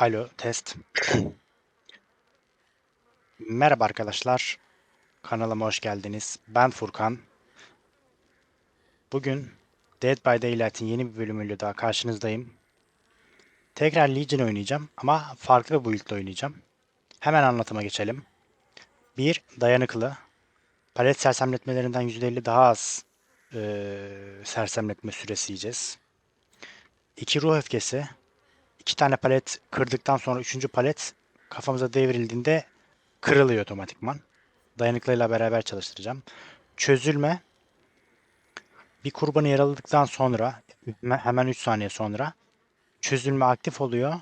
Alo, test. Merhaba arkadaşlar. Kanalıma hoş geldiniz. Ben Furkan. Bugün Dead by Daylight'in yeni bir bölümüyle daha karşınızdayım. Tekrar Legion oynayacağım ama farklı bir build'le oynayacağım. Hemen anlatıma geçelim. 1. Dayanıklı. Palet sersemletmelerinden %50 daha az eee, sersemletme süresi yiyeceğiz. 2. Ruh öfkesi. İki tane palet kırdıktan sonra üçüncü palet kafamıza devrildiğinde kırılıyor otomatikman. Dayanıklıyla beraber çalıştıracağım. Çözülme. Bir kurbanı yaraladıktan sonra hemen 3 saniye sonra çözülme aktif oluyor.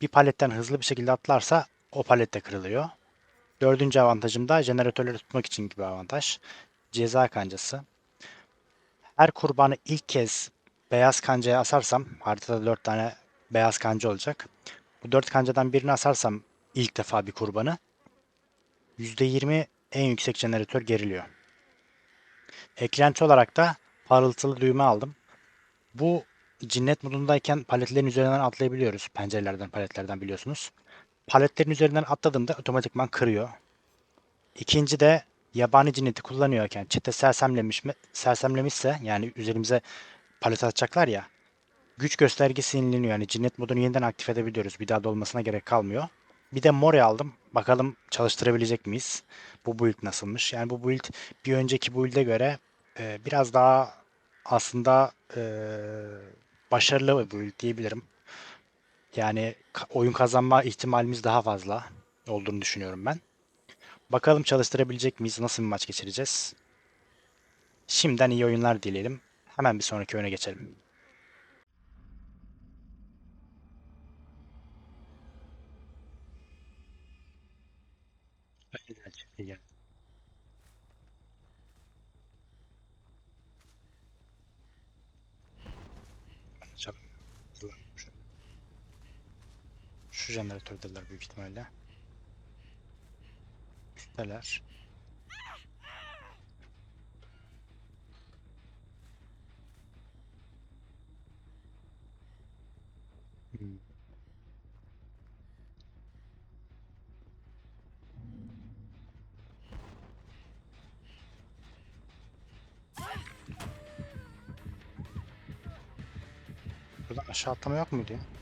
Bir paletten hızlı bir şekilde atlarsa o palet de kırılıyor. Dördüncü avantajım da jeneratörleri tutmak için gibi avantaj. Ceza kancası. Her kurbanı ilk kez beyaz kancaya asarsam haritada 4 tane beyaz kanca olacak. Bu 4 kancadan birini asarsam ilk defa bir kurbanı %20 en yüksek jeneratör geriliyor. Eklenti olarak da parıltılı düğme aldım. Bu cinnet modundayken paletlerin üzerinden atlayabiliyoruz. Pencerelerden, paletlerden biliyorsunuz. Paletlerin üzerinden atladığımda otomatikman kırıyor. İkinci de yabani cinneti kullanıyorken çete sersemlemiş mi, sersemlemişse yani üzerimize palet atacaklar ya güç göstergesi yenileniyor. Yani cinnet modunu yeniden aktif edebiliyoruz. Bir daha dolmasına gerek kalmıyor. Bir de Mori aldım. Bakalım çalıştırabilecek miyiz? Bu build nasılmış? Yani bu build bir önceki build'e göre e, biraz daha aslında e, başarılı bir build diyebilirim. Yani oyun kazanma ihtimalimiz daha fazla olduğunu düşünüyorum ben. Bakalım çalıştırabilecek miyiz? Nasıl bir maç geçireceğiz? Şimdiden iyi oyunlar dileyelim. Hemen bir sonraki oyuna geçelim. Aynen, çok iyi geldi. Açalım. Şu- Şu jeneratördeler büyük ihtimalle. Üstteler. Hmm. Yok muydu ya?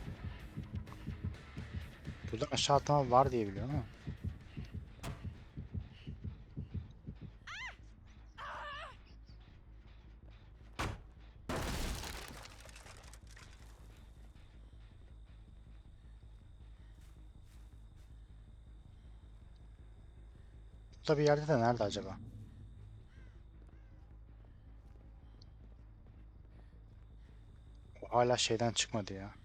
Buradan aşağı atlama var diye biliyorum ama. Burada bir yerde de nerede acaba? O hala şeyden çıkmadı ya.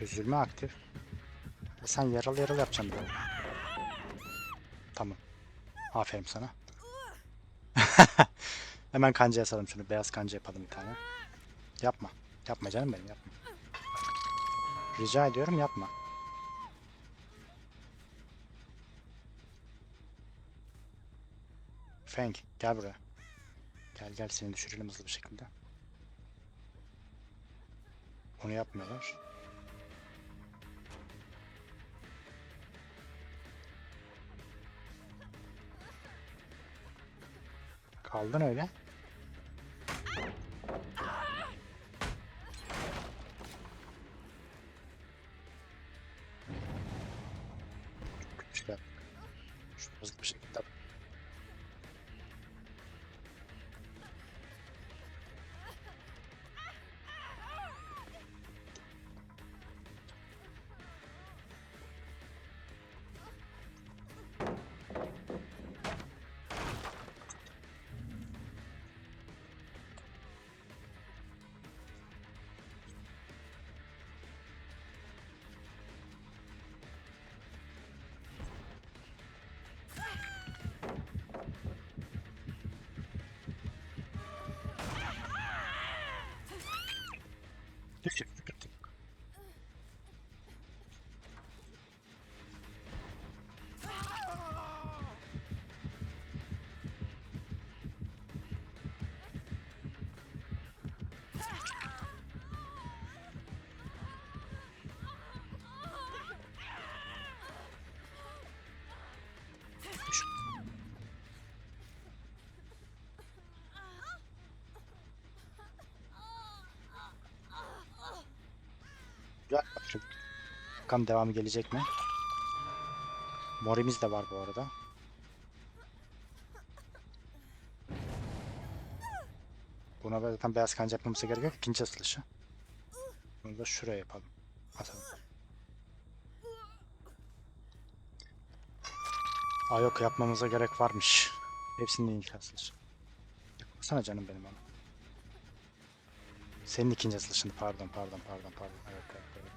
Çözülme aktif. E Sen yaralı yaralı yapacaksın böyle. Tamam. Aferin sana. Hemen kanca yasalım şunu. Beyaz kanca yapalım bir tane. Yapma. Yapma canım benim yapma. Rica ediyorum yapma. Feng gel buraya. Gel gel seni düşürelim hızlı bir şekilde. Onu yapmıyorlar. Kaldın öyle. Kötü şey yaptık. Şunu hızlı bir şekilde Hiç Güzel. Bakalım devamı gelecek mi? Morimiz de var bu arada. Buna zaten beyaz kanca yapmamıza gerek yok. İkinci asılışı. Bunu da şuraya yapalım. Atalım. Aa yok yapmamıza gerek varmış. Hepsinin ilk asılışı. Yapmasana canım benim onu. Senin ikinci asılışın. Pardon pardon pardon pardon. Evet evet evet.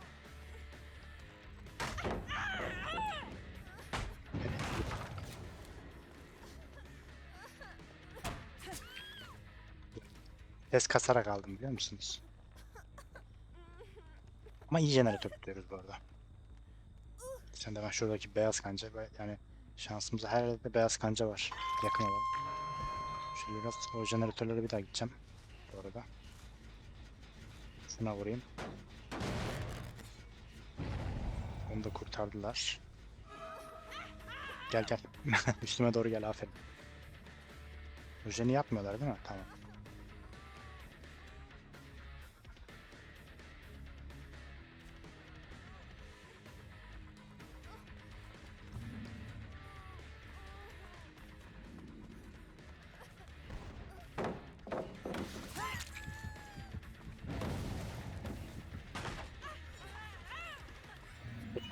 Ses kasarak aldım biliyor musunuz? Ama iyi jeneratör tutuyoruz bu arada. Sen de ben şuradaki beyaz kanca yani şansımıza her yerde beyaz kanca var. Yakın olan. Şöyle biraz o jeneratörlere bir daha gideceğim. Bu arada. Şuna vurayım. Onu da kurtardılar. Gel gel. Üstüme doğru gel aferin. Ojeni yapmıyorlar değil mi? Tamam.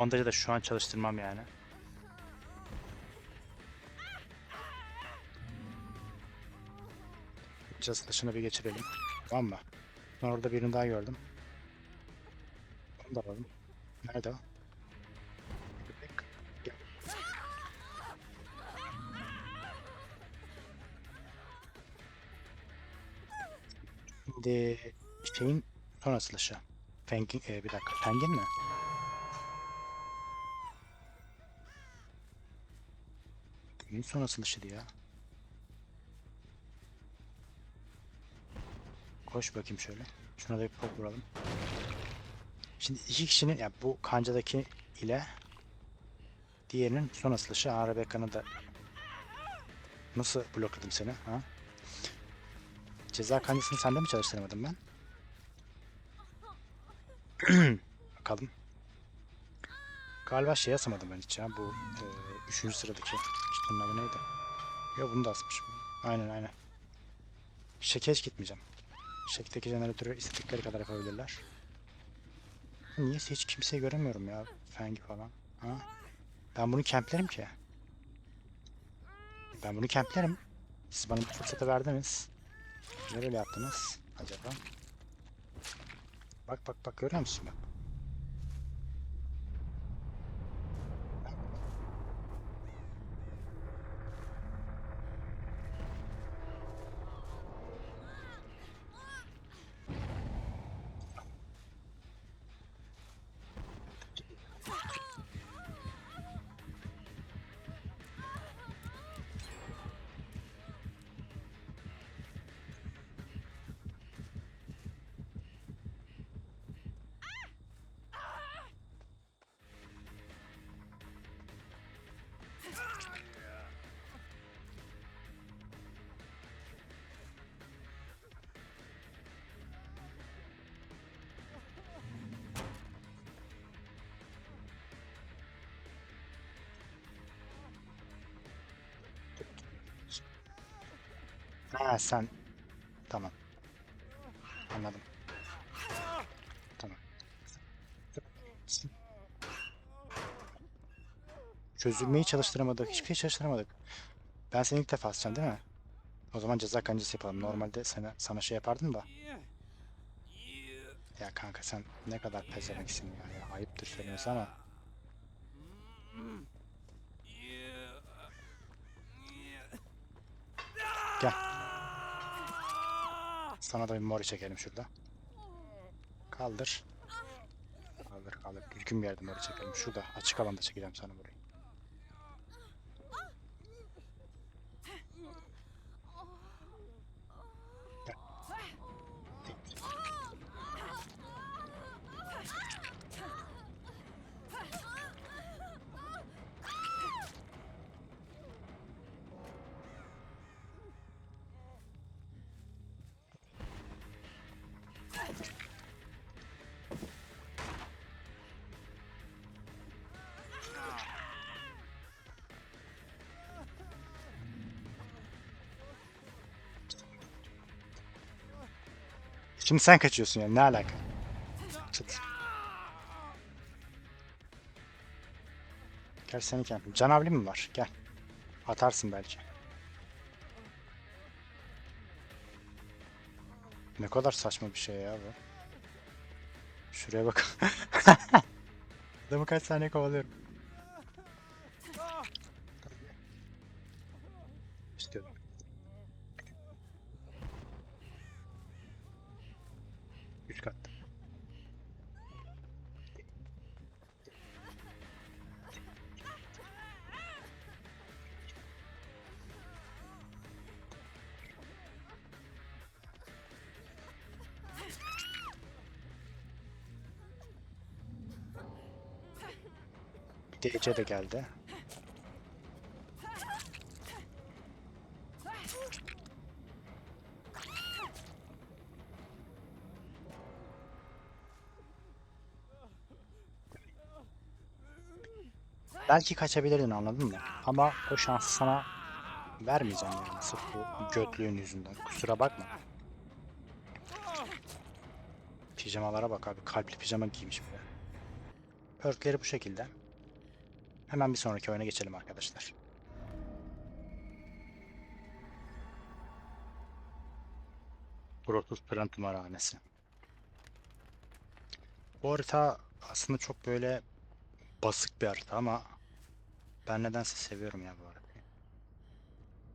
Bandajı da şu an çalıştırmam yani. Just dışını bir geçirelim. Tamam mı? Ben orada birini daha gördüm. Onu da alalım. Nerede o? Şimdi şeyin son asılışı. Fengin, e, bir dakika. Fengin mi? Neyin son asılışıydı ya? Koş bakayım şöyle. Şuna da bir pop vuralım. Şimdi iki kişinin ya bu kancadaki ile diğerinin son asılışı. Aa Rebecca'nı da nasıl blokladım seni? Ha? Ceza kancasını sende mi çalıştıramadım ben? Bakalım. Galiba şey asamadım ben hiç ya. Bu e, üçüncü sıradaki. Bunun adı neydi? Yok bunu da asmışım. Aynen aynen. Şeke gitmeyeceğim. Şekteki jeneratörü istedikleri kadar yapabilirler. Niyeyse hiç kimseyi göremiyorum ya. Fengi falan. Ha? Ben bunu kemplerim ki. Ben bunu kemplerim. Siz bana bu fırsatı verdiniz. Niye böyle yaptınız acaba? Bak bak bak görüyor musun bak. Ha sen. Tamam. Anladım. Tamam. Çözülmeyi çalıştıramadık. Hiçbir şey çalıştıramadık. Ben seni ilk defa asacağım değil mi? O zaman ceza kancası yapalım. Normalde sana, sana şey yapardım da. Ya kanka sen ne kadar pezevenksin ya. ya. Ayıptır söylemesi ama. Gel. Sana da bir mori çekelim şurada. Kaldır. Kaldır kaldır. Düzgün bir yerde mori çekelim. Şurada açık alanda çekeceğim sana burayı. Şimdi sen kaçıyorsun yani ne alaka? Çıt. Gel seni kendim. Can abli mi var? Gel. Atarsın belki. Ne kadar saçma bir şey ya bu. Şuraya bak. Adamı kaç saniye kovalıyorum. DC de geldi. Belki kaçabilirdin anladın mı? Ama o şansı sana vermeyeceğim yani sırf bu götlüğün yüzünden. Kusura bakma. Pijamalara bak abi. Kalpli pijama giymiş bile. Perkleri bu şekilde. Hemen bir sonraki oyuna geçelim arkadaşlar. Protus Pırant Tımarhanesi. Bu harita aslında çok böyle basık bir harita ama ben nedense seviyorum ya bu haritayı.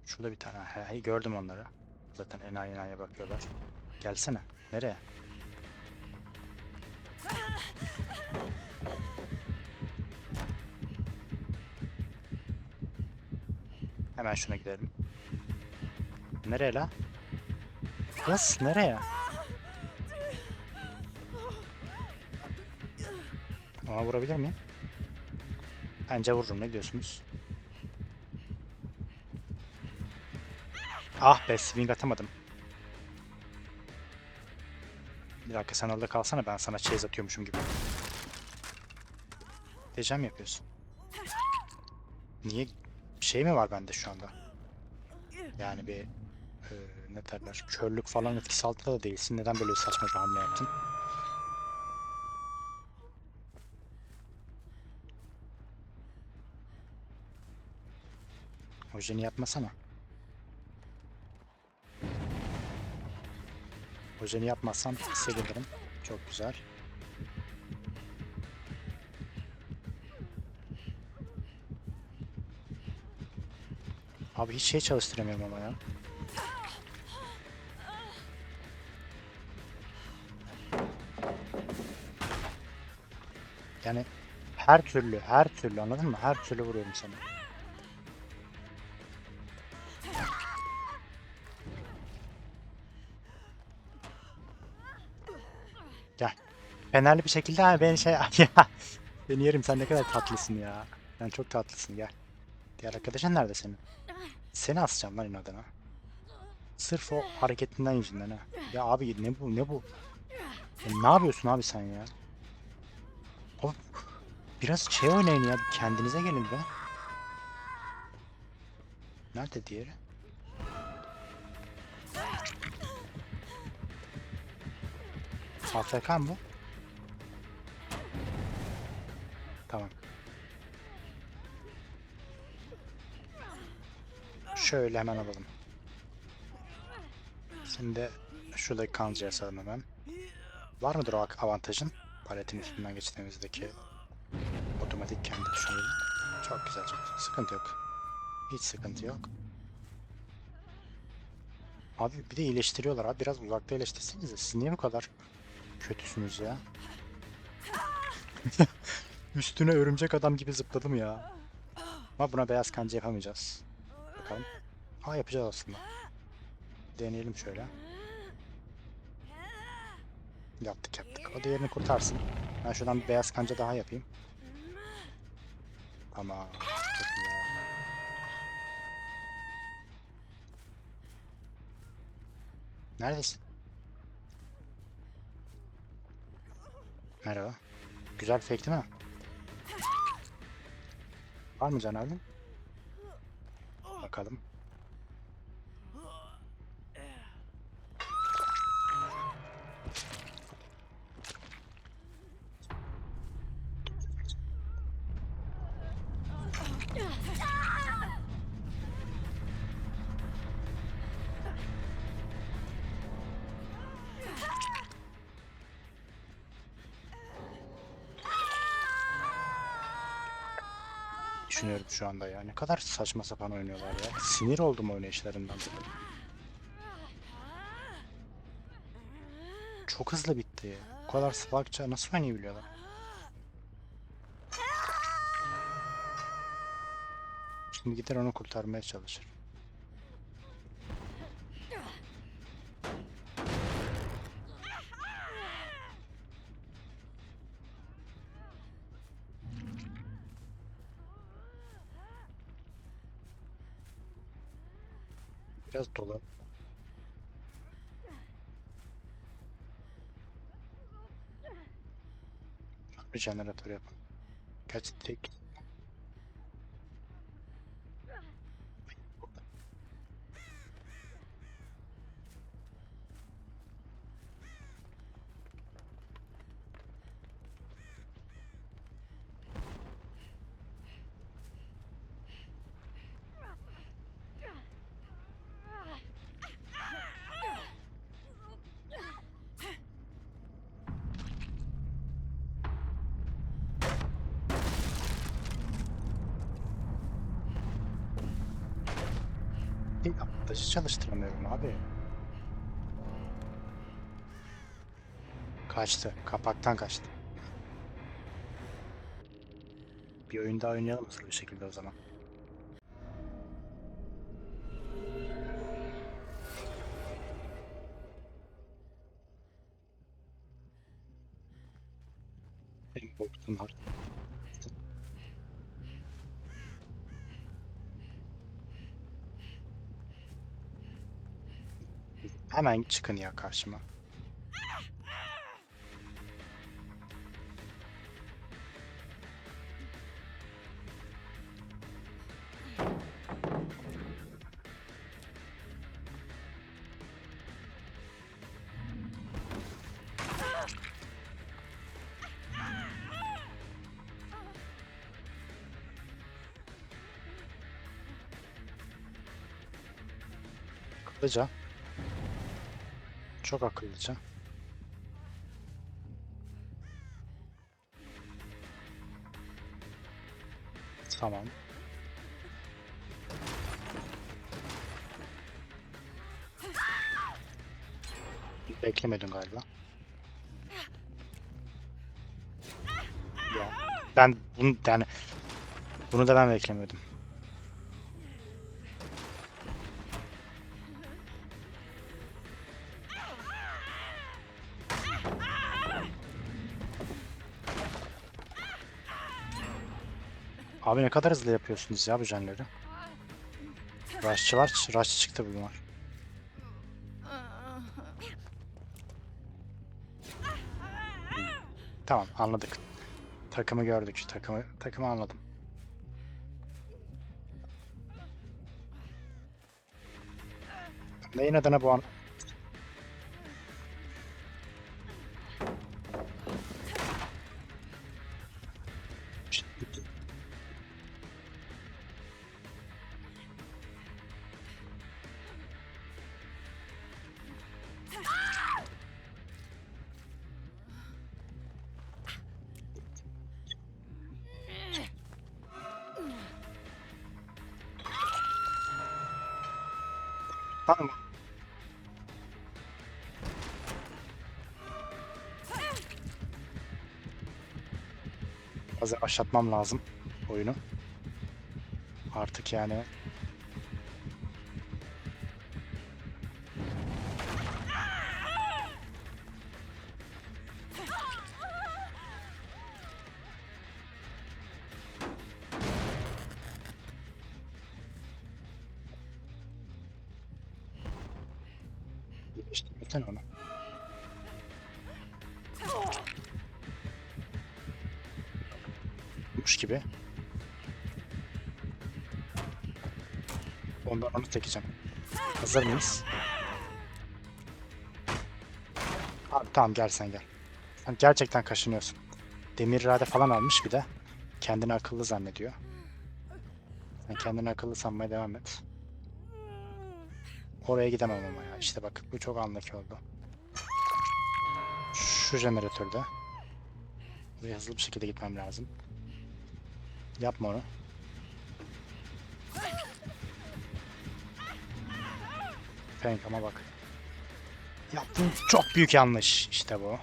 Şurada bir tane he, gördüm onları. Zaten enayi enayiye bakıyorlar. Gelsene. Nereye? Hemen şuna gidelim. Nereye la? Kız nereye? Ona vurabilir miyim? Bence vururum ne diyorsunuz? Ah be swing atamadım. Bir dakika sen orada kalsana ben sana chase atıyormuşum gibi. Diyeceğim yapıyorsun. Niye? Bir şey mi var bende şu anda? Yani bir e, ne derler körlük falan etkisi altında da değilsin. Neden böyle saçma bir hamle yaptın? Ojeni yapmasana. Ojeni yapmazsan sevinirim. Çok güzel. Abi hiç şey çalıştıramıyorum ama ya. Yani her türlü, her türlü anladın mı? Her türlü vuruyorum sana. Gel. Fenerli bir şekilde ha beni şey ya. Beni yerim sen ne kadar tatlısın ya. Sen çok tatlısın gel. Diğer arkadaşın nerede senin? Seni asacağım lan inadına. Sırf o hareketinden yüzünden ha. Ya abi ne bu ne bu? Ya ne yapıyorsun abi sen ya? Abi, biraz şey oynayın ya. Kendinize gelin be. Nerede diğeri? AFK mı bu? Tamam. Şöyle hemen alalım. Şimdi şuradaki kancaya asalım hemen. Var mıdır o avantajın? Paletin üstünden geçtiğimizdeki otomatik kendi düşünelim. Çok güzel çok. Sıkıntı yok. Hiç sıkıntı yok. Abi bir de iyileştiriyorlar abi. Biraz uzakta iyileştirsenize. Siz niye bu kadar kötüsünüz ya? Üstüne örümcek adam gibi zıpladım ya. Ama buna beyaz kanca yapamayacağız. Bakalım. Ha yapacağız aslında. Deneyelim şöyle. Yaptık yaptık. O diğerini kurtarsın. Ben şuradan bir beyaz kanca daha yapayım. Ya. Neredesin? Merhaba. Güzel fake değil mi? Var mı can abim? Bakalım. Düşünüyorum şu anda ya. Ne kadar saçma sapan oynuyorlar ya. Sinir oldum oynayışlarından. Çok hızlı bitti ya. Bu kadar salakça nasıl oynayabiliyorlar? Şimdi gider onu kurtarmaya çalışır. Biraz dolan. Bir jeneratör yapın. Kaç tek? Avantajı çalıştıramıyorum abi. Kaçtı. Kapaktan kaçtı. Bir oyun daha oynayalım hızlı bir şekilde o zaman. Benim korktum var. Hemen çıkın ya karşıma. Akıllıca. Çok akıllıca. Tamam. Beklemedin galiba. Ya ben bunu yani bunu da ben beklemiyordum. Abi ne kadar hızlı yapıyorsunuz ya bu jenleri. Rushçı var, rush çıktı bunlar. Tamam anladık. Takımı gördük. Takımı takımı anladım. Neyin adına bu an? Biraz yavaşlatmam lazım oyunu. Artık yani İyileştirmesen onu. Gibi. Ondan onu çekeceğim. Hazır mıyız? Abi tamam gel sen gel. Sen gerçekten kaşınıyorsun. Demir irade falan almış bir de. Kendini akıllı zannediyor. Sen kendini akıllı sanmaya devam et. Oraya gidemem ama ya. İşte bak bu çok anlaki oldu. Şu jeneratörde. Buraya hızlı bir şekilde gitmem lazım. Yapma onu. Fenk ama bak. Yaptığın çok büyük yanlış. İşte bu.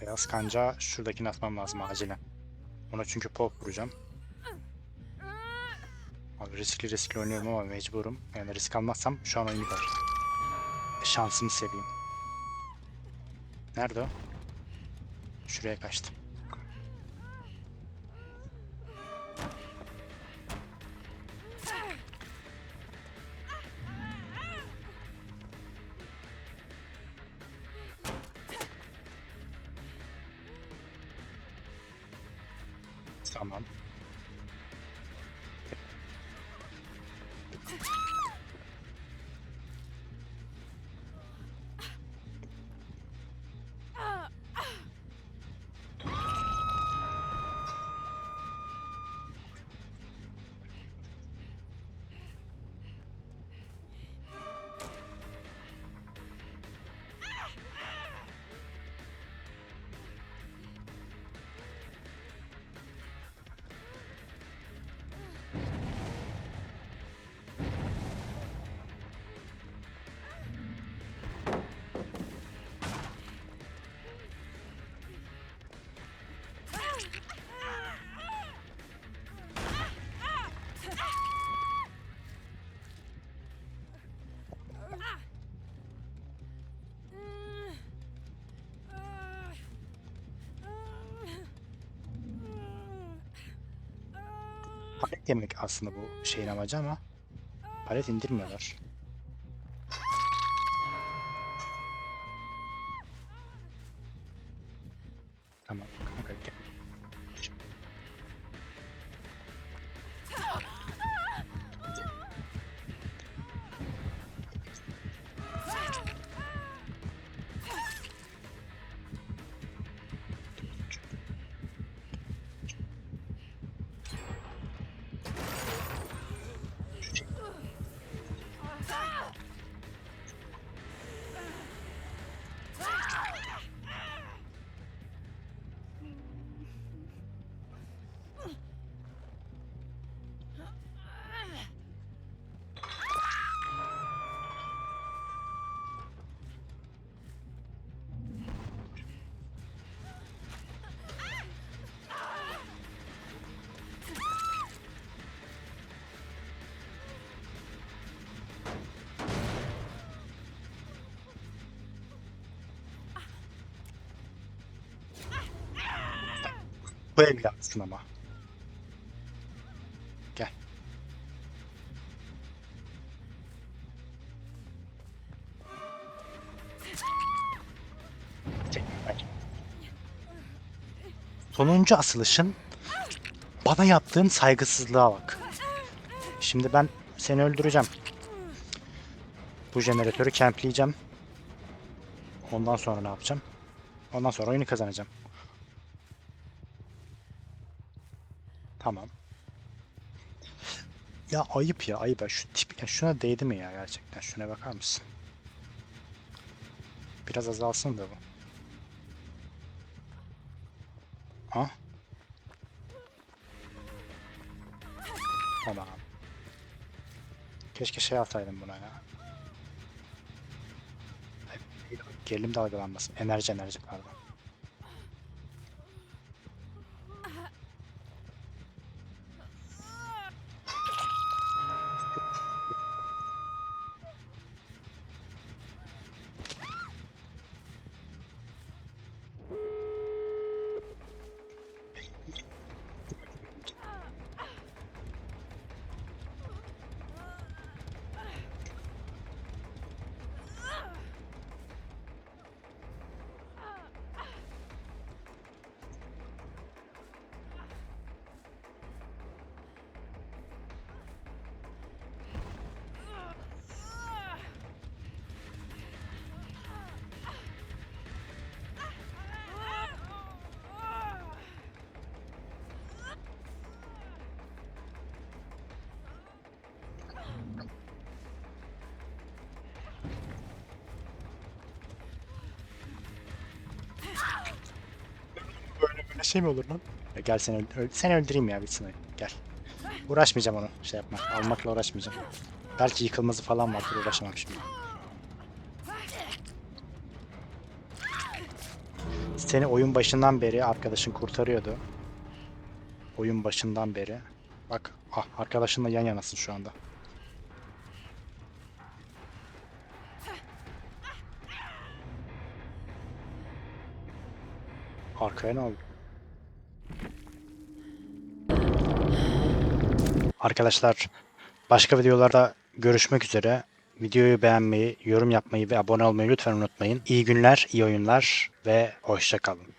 Beyaz kanca şuradakini atmam lazım acilen. Ona çünkü pop vuracağım. Abi riskli riskli oynuyorum ama mecburum. Yani risk almazsam şu an oyunu biter. Şansımı seveyim. Nerede o? Şuraya kaçtı. Tamam. Yemek aslında bu şeyin amacı ama palet indirmiyorlar. Bu evlatsın ama. Gel. Çek. Sonuncu asılışın bana yaptığın saygısızlığa bak. Şimdi ben seni öldüreceğim. Bu jeneratörü campleyeceğim. Ondan sonra ne yapacağım? Ondan sonra oyunu kazanacağım. Tamam. Ya ayıp ya ayıp ya. Şu tip ya şuna değdi mi ya gerçekten? Şuna bakar mısın? Biraz azalsın da bu. Ha? Tamam. Keşke şey ataydım buna ya. Gerilim dalgalanmasın. Enerji enerji pardon. Böyle şey mi olur lan? Ya gel seni, öl- öl- seni öldüreyim ya bitsin oyun. Gel. Uğraşmayacağım onu şey yapmak. Almakla uğraşmayacağım. Belki yıkılması falan vardır uğraşamam şimdi. Seni oyun başından beri arkadaşın kurtarıyordu. Oyun başından beri. Bak ah, arkadaşınla yan yanasın şu anda. Arkaya ne oldu? Arkadaşlar başka videolarda görüşmek üzere. Videoyu beğenmeyi, yorum yapmayı ve abone olmayı lütfen unutmayın. İyi günler, iyi oyunlar ve hoşça kalın.